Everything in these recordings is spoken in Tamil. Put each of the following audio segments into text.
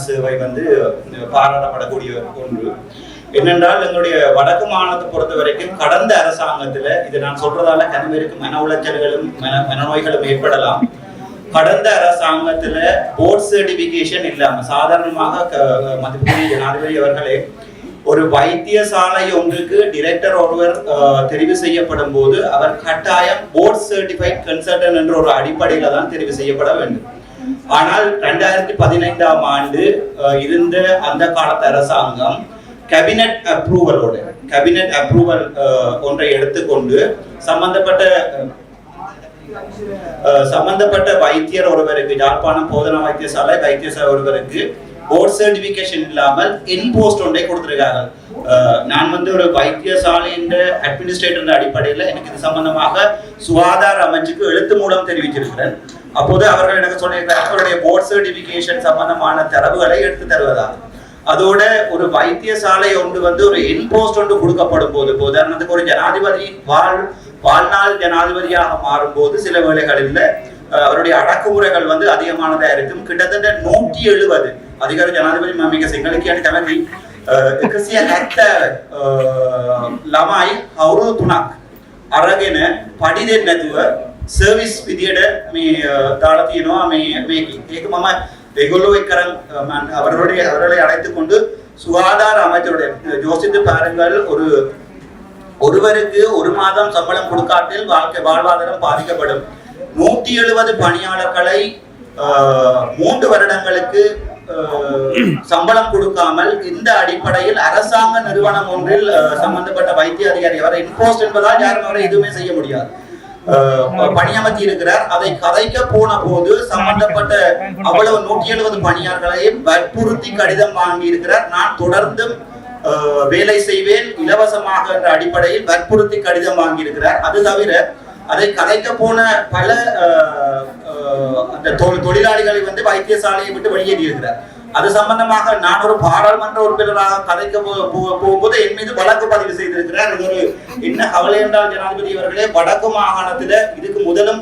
சேவை வந்து பாராட்டப்படக்கூடிய ஒன்று. என்னென்றால் எங்களுடைய வடக்கு மாநிலத்தை பொறுத்த வரைக்கும் கடந்த அரசாங்கத்துல இது நான் சொல்றதால கனவிற்கு மன உளைச்சல்களும் மன மனநோய்களும் ஏற்படலாம். கடந்த அரசாங்கத்துல போர்ட் சர்டிபிகேஷன் இல்லாம சாதாரணமாக க- ஜனாதிபதி அவர்களே ஒரு வைத்தியசாலை ஒன்றுக்கு டிரெக்டர் ஒருவர் அஹ், தெரிவு செய்யப்படும் போது அவர் கட்டாயம் போர்ட் சர்டிஃபைட் கன்சல்டன் என்ற ஒரு அடிப்படையில தான் தெரிவு செய்யப்பட வேண்டும். ஆனால் ரெண்டாயிரத்தி பதினைந்தாம் ஆண்டு இருந்த அந்த காலத்து அரசாங்கம் கேபினட் அப்ரூவலோடு கேபினட் அப்ரூவல் ஒன்றை எடுத்துக்கொண்டு சம்பந்தப்பட்ட சம்பந்தப்பட்ட வைத்தியர் ஒருவருக்கு யாழ்ப்பாணம் போதனா வைத்தியசாலை வைத்தியசாலை ஒருவருக்கு போர்ட் சர்டிபிகேஷன் இல்லாமல் இன் போஸ்ட் ஒன்றை கொடுத்திருக்காங்க நான் வந்து ஒரு வைத்தியசாலையின் அட்மினிஸ்ட்ரேட்டர் அடிப்படையில் எனக்கு இது சம்பந்தமாக சுகாதார அமைச்சுக்கு எழுத்து மூலம் தெரிவிச்சிருக்கிறேன் அப்போது அவர்கள் எனக்கு சொல்லியிருக்கிறார் அவருடைய போர்ட் சர்டிபிகேஷன் சம்பந்தமான தரவுகளை எடுத்து தருவதாக அதோட ஒரு வைத்தியசாலை ஒன்று வந்து ஒரு இன்போஸ்ட் ஒன்று கொடுக்கப்படும் போது இப்ப உதாரணத்துக்கு ஒரு ஜனாதிபதி வாழ் வாழ்நாள் ஜனாதிபதியாக மாறும்போது சில வேளைகளில் அஹ், அவருடைய அடக்குமுறைகள் வந்து அதிகமானதா இருக்கும் கிட்டத்தட்ட நூற்றி எழுபது அதிகார ජනාධිපති මම මේක සිංහල කියන්න කැමති එකසිය හැත්ත ළමයි අවුරුදු තුනක් අරගෙන පඩි දෙන්න නැතුව සර්විස් විදියට මේ අ, දාලා තියෙනවා මේ මේක ඒක මම ඒගොල්ලෝ එක්කරන් අ, මම அவர்களுடைய அவர்களை அழைத்துக் கொண்டு சுகாதார அமைச்சருடைய யோசித்து பாருங்கள் ஒரு ஒருவருக்கு ஒரு மாதம் சம்பளம் கொடுக்காட்டில் வாழ்க்கை வாழ்வாதாரம் பாதிக்கப்படும் நூற்றி எழுபது பணியாளர்களை ஆஹ், மூன்று வருடங்களுக்கு ஆஹ், சம்பளம் கொடுக்காமல் இந்த அடிப்படையில் அரசாங்க நிறுவனம் ஒன்றில் ஆஹ், சம்பந்தப்பட்ட வைத்திய அதிகாரி அவர் இன்போஸ்ட் என்பதால் யாரும் அவரை எதுவுமே செய்ய முடியாது ஆஹ், பணியமர்த்தி இருக்கிறார் அதை கதைக்க போன போது சம்பந்தப்பட்ட அவ்வளவு நூற்றி எழுபது பணியாளர்களையும் வற்புறுத்தி கடிதம் வாங்கி இருக்கிறார் நான் தொடர்ந்தும் வேலை செய்வேன் இலவசமாக என்ற அடிப்படையில் வற்புறுத்தி கடிதம் வாங்கியிருக்கிறார். அது தவிர அதை கதைக்க போன பல அந்த தொ- தொழிலாளிகளை வந்து வைத்தியசாலையை விட்டு வெளியேறி இருக்கிறார் அது சம்பந்தமாக நான் ஒரு பாராளுமன்ற உறுப்பினராக கதைக்க போகும்போது என் மீது வழக்கு பதிவு செய்திருக்கிறார். இது ஒரு என்ன கவலை என்றால் ஜனாதிபதி அவர்களே வடக்கு மாகாணத்துல இதுக்கு முதலும்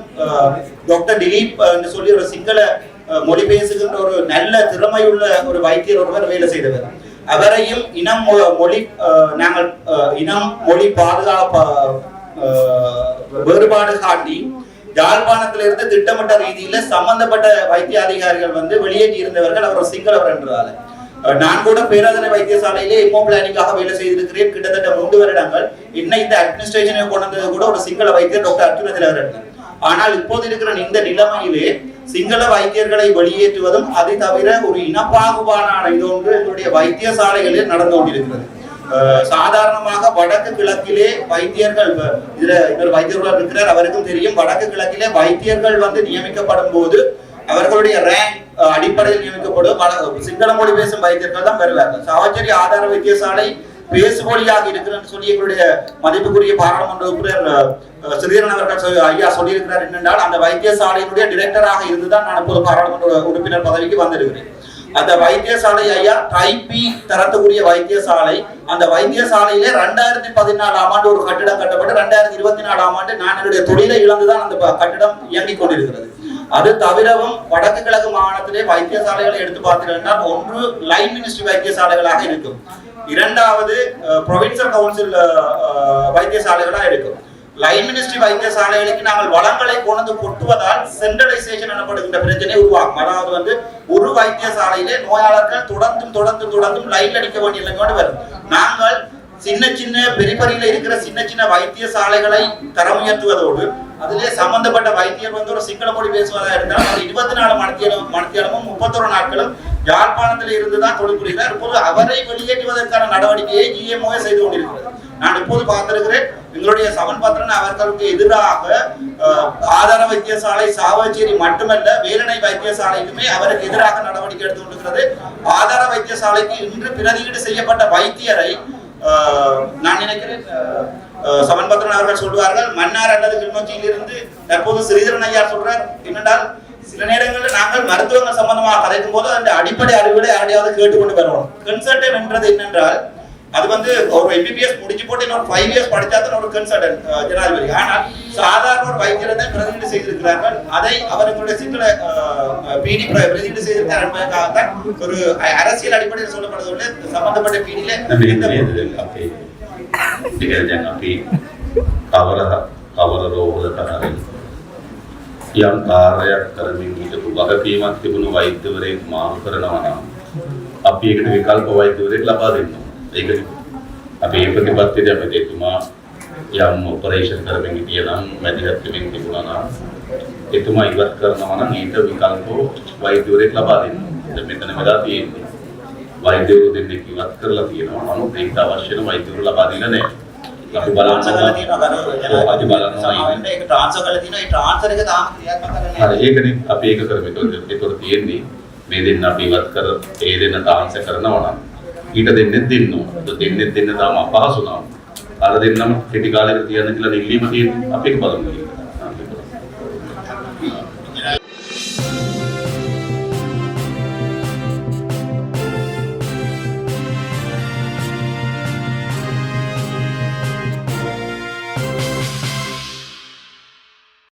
டாக்டர் திலீப் என்று சொல்லி ஒரு சிங்கள மொழி பேசுகின்ற ஒரு நல்ல திறமையுள்ள ஒரு வைத்தியர் ஒருவர் வேலை செய்தவர். அவரையும் இனம் மொ- மொழி அஹ், நாங்கள் அஹ், இனம் மொழி பாதுகாப்பு அஹ், வேறுபாடு காட்டி யாழ்ப்பாணத்திலிருந்து திட்டமிட்ட ரீதியில சம்பந்தப்பட்ட வைத்திய அதிகாரிகள் வந்து வெளியேற்றி இருந்தவர்கள் அவர் சிங்களவர் என்றதால நான் கூட பேராதனை வைத்தியசாலையிலே எம்ஓ பிளானிங்காக வேலை செய்திருக்கிறேன். கிட்டத்தட்ட மூன்று வருடங்கள். இன்னும் இந்த அட்மினிஸ்ட்ரேஷனை கொண்டது கூட ஒரு சிங்கள வைத்தியர் டாக்டர் அர்ஜுன திலகரன் ஆனால் இப்போது இருக்கிற இந்த நிலைமையிலே சிங்கள வைத்தியர்களை வெளியேற்றுவதும் அதை தவிர ஒரு இனப்பாகுபாடான இது ஒன்று எங்களுடைய வைத்தியசாலைகளில் நடந்து கொண்டிருக்கிறது. சாதாரணமாக வடக்கு கிழக்கிலே வைத்தியர்கள் இதுல இன்னொரு வைத்தியர்களாக இருக்கிறார் அவருக்கும் தெரியும். வடக்கு கிழக்கிலே வைத்தியர்கள் வந்து நியமிக்கப்படும் போது அவர்களுடைய ரேங்க் அடிப்படையில் நியமிக்கப்படும். சிங்கள மொழி பேசும் வைத்தியர்கள் தான் பெறுவார்கள். சாவச்சேரி ஆதார வைத்தியசாலை பேசுமொழியாக இருக்கிறன்னு சொல்லி எங்களுடைய மதிப்புக்குரிய பாராளுமன்ற உறுப்பினர் ஸ்ரீதரன் அவர்கள் ஐயா சொல்லியிருக்கிறார் என்னென்றால் அந்த வைத்தியசாலையினுடைய டிரெக்டராக இருந்துதான் நான் இப்போது பாராளுமன்ற உறுப்பினர் பதவிக்கு வந்திருக்கிறேன். அந்த வைத்தியசாலை ஐயா டைபி தரத்துக்குரிய வைத்தியசாலை. அந்த வைத்தியசாலையிலே ரெண்டாயிரத்தி பதினாலாம் ஆண்டு ஒரு கட்டிடம் கட்டப்பட்டு ரெண்டாயிரத்தி இருபத்தி நாலாம் ஆண்டு நான் என்னுடைய தொழிலை இழந்துதான் அந்த கட்டிடம் இயங்கிக் கொண்டிருக்கிறது. அது தவிரவும் வடக்கு கிழக்கு மாகாணத்திலே வைத்தியசாலைகளை எடுத்து பார்த்தீங்கன்னா ஒன்று லைன் மினிஸ்ட்ரி வைத்தியசாலைகளாக இருக்கும். இரண்டாவது ப்ரொவின்சியல் கவுன்சில் வைத்தியசாலைகளாக இருக்கும். லைன் மினிஸ்ட்ரி வைத்தியசாலைகளுக்கு நாங்கள் வளங்களை கொண்டு கொட்டுவதால் சென்ட்ரலைசேஷன் எனப்படுகின்ற பிரச்சனை உருவாகும் அதாவது வந்து ஒரு வைத்தியசாலையிலே நோயாளர்கள் தொடர்ந்தும் தொடர்ந்தும் தொடர்ந்தும் லைன் அடிக்க வேண்டிய நிலைமையோடு வரும். நாங்கள் சின்ன சின்ன பெரிபரியில இருக்கிற சின்ன சின்ன வைத்தியசாலைகளை தரம் உயர்த்துவதோடு அதிலே சம்பந்தப்பட்ட வைத்தியர் வந்து ஒரு சிங்கள மொழி பேசுவதா இருந்தால் அவர் இருபத்தி நாலு மணித்தியாலும் மணித்தியாலமும் முப்பத்தொரு நாட்களும் யாழ்ப்பாணத்தில் இருந்துதான் தொழில் புரிகிறார். இப்போது அவரை வெளியேற்றுவதற்கான நடவடிக்கையை ஜிஎம்ஓ செய்து கொண்டிருக்கிறது. நான் இப்போது பார்த்திருக்கிறேன்? எங்களுடைய சமன் பத்திரன் அவர்களுக்கு எதிராக ஆதார வைத்தியசாலை சாவச்சேரி மட்டுமல்ல வேலனை வைத்தியசாலைக்குமே அவருக்கு எதிராக நடவடிக்கை எடுத்து கொண்டிருக்கிறது ஆதார வைத்தியசாலைக்கு இன்று பிரதியீடு செய்யப்பட்ட வைத்தியரை நான் நினைக்கிறேன் அஹ், அவர்கள் சொல்வார்கள் மன்னார் அல்லது கிளிநொச்சியிலிருந்து தற்போது ஸ்ரீதரன் ஐயார் சொல்றார். என்னென்றால் சில நேரங்களில் நாங்கள் மருத்துவங்கள் சம்பந்தமாக கதைக்கும் போது அந்த அடிப்படை அறிவுகளை யாரையாவது கேட்டுக்கொண்டு வருவோம். கன்சல்டன் என்றது என்னென்றால் அது வந்து ஒரு எம்பிபிஎஸ் முடிச்சு போட்டு இன்னொரு ஃபைவ் இயர்ஸ் படிச்சா தான் ஒரு கன்சல்டன்ட் ஜனாதிபதி ஆனால் சாதாரண ஒரு வைத்தியரை தான் பிரதிநிதி செய்திருக்கிறார்கள் அதை அவர்களுடைய சிங்கள பிடி பிரதிநிதி செய்திருக்கிறார் என்பதற்காகத்தான் ஒரு அ- அரசியல் அடிப்படையில் சொல்லப்படுவதில்லை சம்பந்தப்பட்ட பிடியில எந்த නේද අපේ ඉතින් දැන් අපි කවර කවර රෝගවලට හරි යම් කාර්යයක් කරමින් හිටපු වගකීමක් තිබුණු වෛද්‍යවරයෙක් මාරු කරනවා නම් අපි ඒකට විකල්ප වෛද්‍යවරයෙක් ලබා දෙන්න ඕනේ. ඒක අපි ඒ ප්‍රතිපත්තියට අපි එතුමා යම් ඔපරේෂන් කරමින් හිටිය නම් මැදිහත් වෙමින් තිබුණා නම් එතුමා ඉවත් කරනවා නම් ඊට විකල්ප වෛද්‍යවරයෙක් ලබා දෙන්න. දැන් මෙතන වෙලා තියෙන්නේ වෛද්‍යවරු දෙන්නෙක් ඉවත් කරලා තියෙනවා. නමුත් ඒකට අවශ්‍ය වෙන වෛද්‍යවරු ලබා දීලා නැහැ. අපි ඔව්, අපි සාමාන්‍යයෙන් ඒක ට්‍රාන්ස්ෆර් කරලා තියෙනවා ඒ ට්‍රාන්ස්ෆර් එක තාම ක්‍රියාත්මක කරන්නේ හරි ඒකනේ අපි ඒක කරමු. ඒතකොට තියෙන්නේ මේ දෙන්න අපි ඉවත් කර ඒ දෙන්න ට්‍රාන්ස්ෆර් කරනවා නම් ඊට දෙන්නෙත් දෙන්න ඕන. ඒතකොට දෙන්නෙත් දෙන්න තාම අපහසු නම් අර දෙන්නම කෙටි කාලයකට තියන්න කියලා නිල්ලීම තියෙන්නේ අපි ඒක බලමු.